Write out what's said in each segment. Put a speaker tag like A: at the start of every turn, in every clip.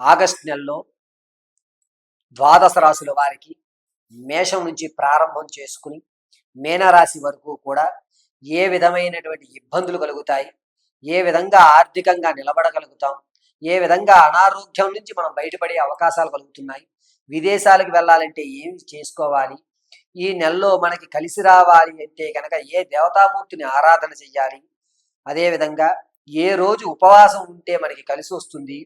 A: August నెలలో ద్వాదశ రాశుల వారికి మేషం నుంచి ప్రారంభం చేసుకుని మీనరాశి వరకు కూడా ఏ విధమైనటువంటి ఇబ్బందులు కలుగుతాయి ఏ విధంగా ఆర్థికంగా నిలబడగలుగుతాం ఏ విధంగా అనారోగ్యం నుంచి మనం బయటపడే అవకాశాలు కలుగుతున్నాయి విదేశాలకు వెళ్ళాలంటే ఏమి చేసుకోవాలి ఈ నెలలో మనకి కలిసి రావాలి అంటే కనుక ఏ దేవతామూర్తిని ఆరాధన చెయ్యాలి అదేవిధంగా ఏ రోజు ఉపవాసం ఉంటే మనకి కలిసి వస్తుంది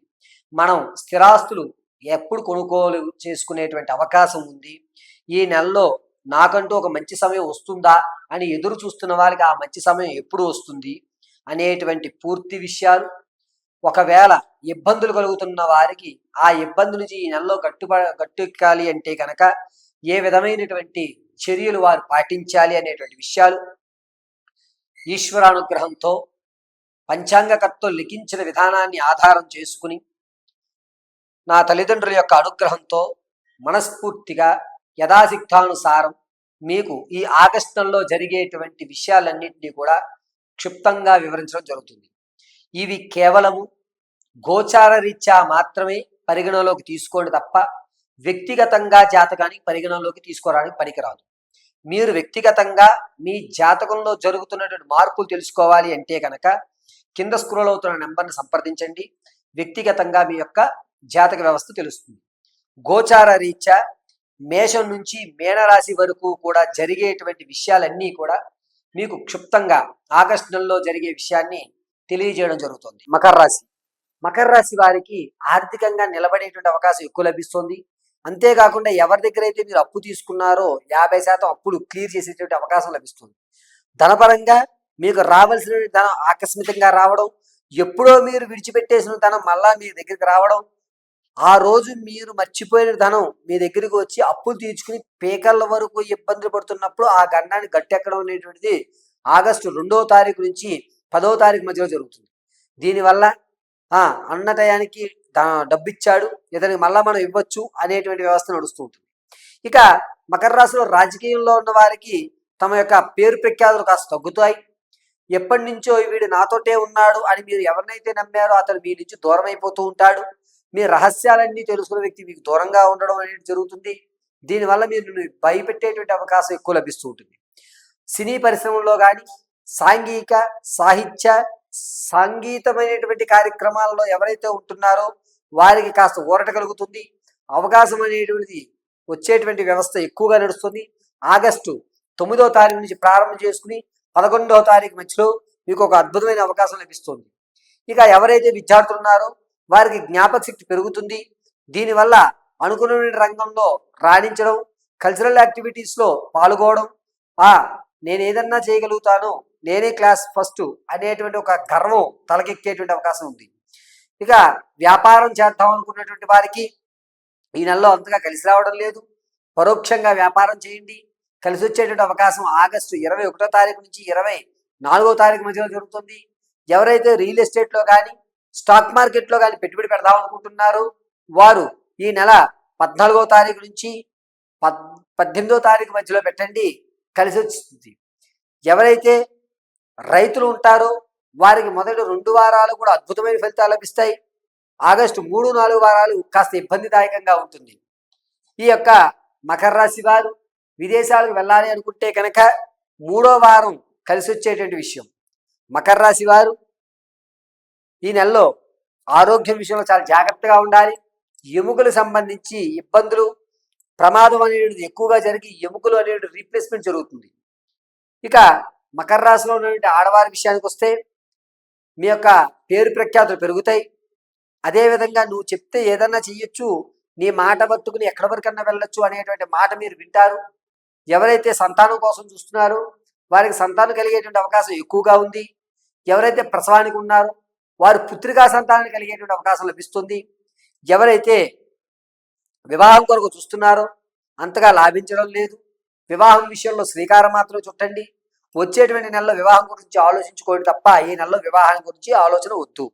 A: మనం స్థిరాస్తులు ఎప్పుడు కొనుగోలు చేసుకునేటువంటి అవకాశం ఉంది. ఈ నెలలో నాకంటూ ఒక మంచి సమయం వస్తుందా అని ఎదురు చూస్తున్న వారికి ఆ మంచి సమయం ఎప్పుడు వస్తుంది అనేటువంటి పూర్తి విషయాలు. ఒకవేళ ఇబ్బందులు కలుగుతున్న వారికి ఆ ఇబ్బంది నుంచి ఈ నెలలో గట్టుబ గట్టెక్కాలి అంటే కనుక ఏ విధమైనటువంటి చర్యలు వారు పాటించాలి అనేటువంటి విషయాలు. ఈశ్వరానుగ్రహంతో పంచాంగకర్తలు లిఖించిన విధానాన్ని ఆధారం చేసుకుని నా తల్లిదండ్రుల యొక్క అనుగ్రహంతో మనస్ఫూర్తిగా యథాసిద్ధానుసారం మీకు ఈ ఆగస్టంలో జరిగేటువంటి విషయాలన్నింటినీ కూడా క్షిప్తంగా వివరించడం జరుగుతుంది. ఇవి కేవలము గోచార రీత్యా మాత్రమే పరిగణలోకి తీసుకోండి తప్ప వ్యక్తిగతంగా జాతకానికి పరిగణలోకి తీసుకోవడానికి పనికిరాదు. మీరు వ్యక్తిగతంగా మీ జాతకంలో జరుగుతున్నటువంటి మార్పులు తెలుసుకోవాలి అంటే కనుక కింద స్క్రోల్ అవుతున్న నెంబర్ని సంప్రదించండి. వ్యక్తిగతంగా మీ యొక్క జాతక వ్యవస్థ తెలుస్తుంది. గోచార రీత్యా మేషం నుంచి మేనరాశి వరకు కూడా జరిగేటువంటి విషయాలన్నీ కూడా మీకు క్షుప్తంగా ఆగస్టు నెలలో జరిగే విషయాన్ని తెలియజేయడం జరుగుతుంది. మకర రాశి. మకర రాశి వారికి ఆర్థికంగా నిలబడేటువంటి అవకాశం ఎక్కువ లభిస్తుంది. అంతేకాకుండా ఎవరి దగ్గర అయితే మీరు అప్పు తీసుకున్నారో యాభై శాతం అప్పులు క్లియర్ చేసేటువంటి అవకాశం లభిస్తుంది. ధనపరంగా మీకు రావాల్సిన ధనం ఆకస్మికంగా రావడం ఎప్పుడో మీరు విడిచిపెట్టేసిన ధనం మళ్ళా మీ దగ్గరికి రావడం ఆ రోజు మీరు మర్చిపోయిన ధనం మీ దగ్గరికి వచ్చి అప్పులు తీర్చుకుని పేకల వరకు ఇబ్బందులు పడుతున్నప్పుడు ఆ గండాన్ని గట్టెక్కడం అనేటువంటిది ఆగస్టు రెండవ తారీఖు నుంచి పదవ తారీఖు మధ్యలో జరుగుతుంది. దీనివల్ల ఆ అన్న టయానికి డబ్బు ఇచ్చాడు ఇతనికి మళ్ళా మనం ఇవ్వచ్చు అనేటువంటి వ్యవస్థ నడుస్తూ ఉంటుంది. ఇక మకర రాశిలో రాజకీయంలో ఉన్న వారికి తమ యొక్క పేరు ప్రఖ్యాతులు కాస్త తగ్గుతాయి. ఎప్పటి నుంచో వీడు నాతోటే ఉన్నాడు అని మీరు ఎవరినైతే నమ్మారో అతను మీ నుంచి దూరం అయిపోతూ ఉంటాడు. మీ రహస్యాలన్నీ తెలుసుకున్న వ్యక్తి మీకు దూరంగా ఉండడం అనేది జరుగుతుంది. దీనివల్ల మీరు భయపెట్టేటువంటి అవకాశం ఎక్కువ లభిస్తూ ఉంటుంది. సినీ పరిశ్రమలో కానీ సాంఘిక సాహిత్య సాంగీతమైనటువంటి కార్యక్రమాలలో ఎవరైతే ఉంటున్నారో వారికి కాస్త ఊరట కలుగుతుంది. అవకాశం అనేటువంటిది వచ్చేటువంటి వ్యవస్థ ఎక్కువగా నడుస్తుంది. ఆగస్టు తొమ్మిదో తారీఖు నుంచి ప్రారంభం చేసుకుని పదకొండవ తారీఖు మధ్యలో మీకు ఒక అద్భుతమైన అవకాశం లభిస్తుంది. ఇక ఎవరైతే విద్యార్థులు ఉన్నారో వారికి జ్ఞాపక శక్తి పెరుగుతుంది. దీనివల్ల అనుకున్న రంగంలో రాణించడం కల్చరల్ యాక్టివిటీస్లో పాల్గొనడం. ఆ నేను ఏదన్నా చేయగలుగుతాను నేనే క్లాస్ ఫస్ట్ అనేటువంటి ఒక గర్వం తలకెక్కేటువంటి అవకాశం ఉంది. ఇక వ్యాపారం చేద్దాం అనుకున్నటువంటి వారికి ఈ నెలలో అంతగా కలిసి రావడం లేదు. పరోక్షంగా వ్యాపారం చేయండి. కలిసి వచ్చేటువంటి అవకాశం ఆగస్టు ఇరవై ఒకటో తారీఖు నుంచి ఇరవై నాలుగో తారీఖు మధ్యలో జరుగుతుంది. ఎవరైతే రియల్ ఎస్టేట్లో కానీ స్టాక్ మార్కెట్లో కానీ పెట్టుబడి పెడదాం అనుకుంటున్నారు. వారు ఈ నెల పద్నాలుగో తారీఖు నుంచి పద్ పద్దెనిమిదో తారీఖు మధ్యలో పెట్టండి. కలిసి వస్తుంది ఎవరైతే రైతులు ఉంటారో వారికి మొదటి రెండు వారాలు కూడా అద్భుతమైన ఫలితాలు లభిస్తాయి. ఆగస్టు మూడు నాలుగు వారాలు కాస్త ఇబ్బందిదాయకంగా ఉంటుంది. ఈ యొక్క మకర రాశి వారు విదేశాలకు వెళ్ళాలి అనుకుంటే కనుక మూడో వారం కలిసి వచ్చేటువంటి విషయం. మకర రాశి వారు ఈ నెలలో ఆరోగ్యం విషయంలో చాలా జాగ్రత్తగా ఉండాలి. ఎముకలు సంబంధించి ఇబ్బందులు ప్రమాదం అనేది ఎక్కువగా జరిగి ఎముకలు అనేది రీప్లేస్మెంట్ జరుగుతుంది. ఇక మకర రాశిలో ఉన్నటువంటి ఆడవారి విషయానికి వస్తే మీ యొక్క పేరు ప్రఖ్యాతులు పెరుగుతాయి. అదేవిధంగా నువ్వు చెప్తే ఏదన్నా చెయ్యొచ్చు నీ మాట పట్టుకుని ఎక్కడి వరకన్నా వెళ్ళొచ్చు అనేటువంటి మాట మీరు వింటారు. ఎవరైతే సంతానం కోసం చూస్తున్నారో వారికి సంతానం కలిగేటువంటి అవకాశం ఎక్కువగా ఉంది. ఎవరైతే ప్రసవానికి ఉన్నారో వారు పుత్రికా సంతానం కలిగేటువంటి అవకాశం లభిస్తుంది. ఎవరైతే వివాహం కొరకు చూస్తున్నారో అంతగా లాభించడం లేదు. వివాహం విషయంలో శ్రీకారం మాత్రం చుట్టండి. వచ్చేటువంటి నెలలో వివాహం గురించి ఆలోచించుకోండి తప్ప ఈ నెలలో వివాహం గురించి ఆలోచన వద్దు.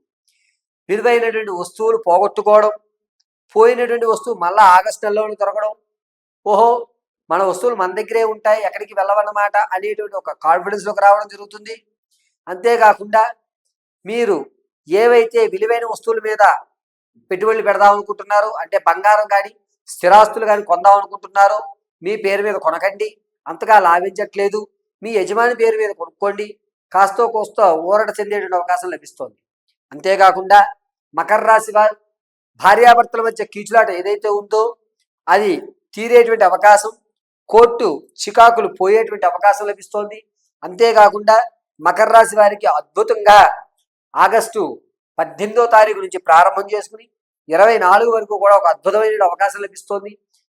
A: విలువైనటువంటి వస్తువులు పోగొట్టుకోవడం పోయినటువంటి వస్తువు మళ్ళా ఆగస్టు నెలలోనే దొరకడం ఓహో మన వస్తువులు మన దగ్గరే ఉంటాయి ఎక్కడికి వెళ్ళవన్నమాట అనేటువంటి ఒక కాన్ఫిడెన్స్లోకి రావడం జరుగుతుంది. అంతేకాకుండా మీరు ఏవైతే విలువైన వస్తువుల మీద పెట్టుబడులు పెడదాం అనుకుంటున్నారు అంటే బంగారం కానీ స్థిరాస్తులు కానీ కొందాం అనుకుంటున్నారో మీ పేరు మీద కొనకండి. అంతగా లాభించట్లేదు. మీ యజమాని పేరు మీద కొనుక్కోండి. కాస్తో కోస్తో ఊరట చెందేటువంటి అవకాశం లభిస్తోంది. అంతేకాకుండా మకర రాశి వారు భార్యాభర్తల మధ్య కీచులాట ఏదైతే ఉందో అది తీరేటువంటి అవకాశం. కోర్టు చికాకులు పోయేటువంటి అవకాశం లభిస్తోంది. అంతేకాకుండా మకర రాశి వారికి అద్భుతంగా ఆగస్టు పద్దెనిమిదో తారీఖు నుంచి ప్రారంభం చేసుకుని ఇరవై నాలుగు వరకు కూడా ఒక అద్భుతమైన అవకాశం లభిస్తోంది.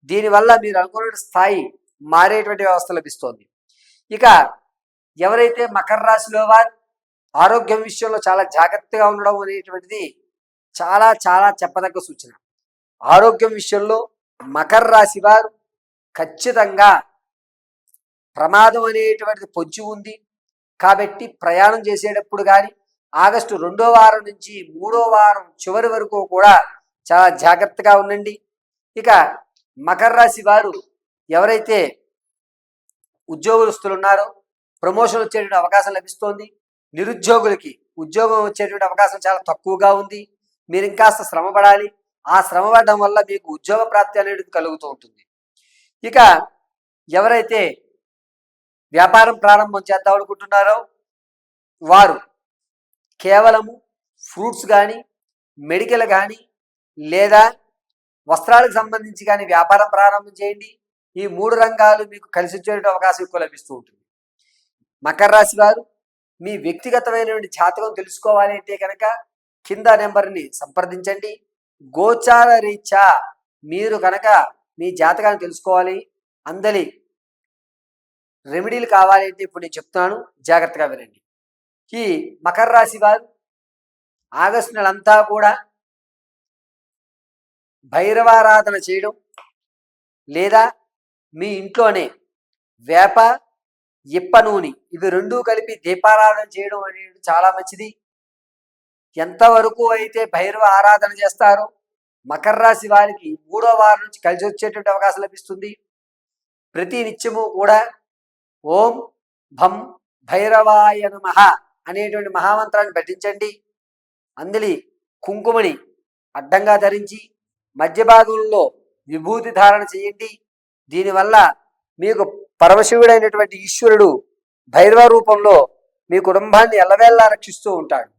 A: దీనివల్ల మీరు అనుకున్న స్థాయి మారేటువంటి వ్యవస్థ లభిస్తోంది. ఇక ఎవరైతే మకర రాశిలో వారు ఆరోగ్యం విషయంలో చాలా జాగ్రత్తగా ఉండడం అనేటువంటిది చాలా చాలా చెప్పదగ్గ సూచన. ఆరోగ్యం విషయంలో మకర రాశి వారు ఖచ్చితంగా ప్రమాదం అనేటువంటిది పొంచి ఉంది. కాబట్టి ప్రయాణం చేసేటప్పుడు కానీ ఆగస్టు రెండో వారం నుంచి మూడో వారం చివరి వరకు కూడా చాలా జాగ్రత్తగా ఉండండి. ఇక మకర రాశి వారు ఎవరైతే ఉద్యోగస్తులు ఉన్నారో ప్రమోషన్ వచ్చేటువంటి అవకాశం లభిస్తోంది. నిరుద్యోగులకి ఉద్యోగం వచ్చేటువంటి అవకాశం చాలా తక్కువగా ఉంది. మీరు ఇంకాస్త శ్రమ పడాలి. ఆ శ్రమ పడడం వల్ల మీకు ఉద్యోగ ప్రాప్తి అనేది కలుగుతూ ఉంటుంది. ఇక ఎవరైతే వ్యాపారం ప్రారంభం చేద్దాం అనుకుంటున్నారో వారు కేవలము ఫ్రూట్స్ కానీ మెడికల్ కానీ లేదా వస్త్రాలకు సంబంధించి కానీ వ్యాపారం ప్రారంభం చేయండి. ఈ మూడు రంగాలు మీకు కలిసి వచ్చే అవకాశం ఎక్కువ లభిస్తూ ఉంటుంది. మకర రాశి వారు మీ వ్యక్తిగతమైనటువంటి జాతకం తెలుసుకోవాలి అంటే కనుక కింద నెంబర్ని సంప్రదించండి. గోచార రీత్యా మీరు కనుక మీ జాతకాన్ని తెలుసుకోవాలి. అందలి రెమెడీలు కావాలి అంటే ఇప్పుడు నేను చెప్తున్నాను. జాగ్రత్తగా వినండి. ఈ మకర రాశి వారు ఆగస్టు నెలంతా కూడా భైరవారాధన చేయడం లేదా మీ ఇంట్లోనే వేప ఇప్ప నూనె ఇవి రెండూ కలిపి దీపారాధన చేయడం అనేది చాలా మంచిది. ఎంతవరకు అయితే భైరవ ఆరాధన చేస్తారో మకర రాశి వారికి మూడో వారం నుంచి కలిసి వచ్చేటువంటి అవకాశం లభిస్తుంది. ప్రతి నిత్యము కూడా ఓం భం భైరవాయ నమ అనేటువంటి మహామంత్రాన్ని పఠించండి. అందులి కుంకుమని అడ్డంగా ధరించి మధ్య భాగంలో విభూతి ధారణ చేయండి. దీనివల్ల మీకు పరమశివుడైనటువంటి ఈశ్వరుడు భైరవ రూపంలో మీ కుటుంబాన్ని ఎల్లవేళ్ళ రక్షిస్తూ ఉంటాడు.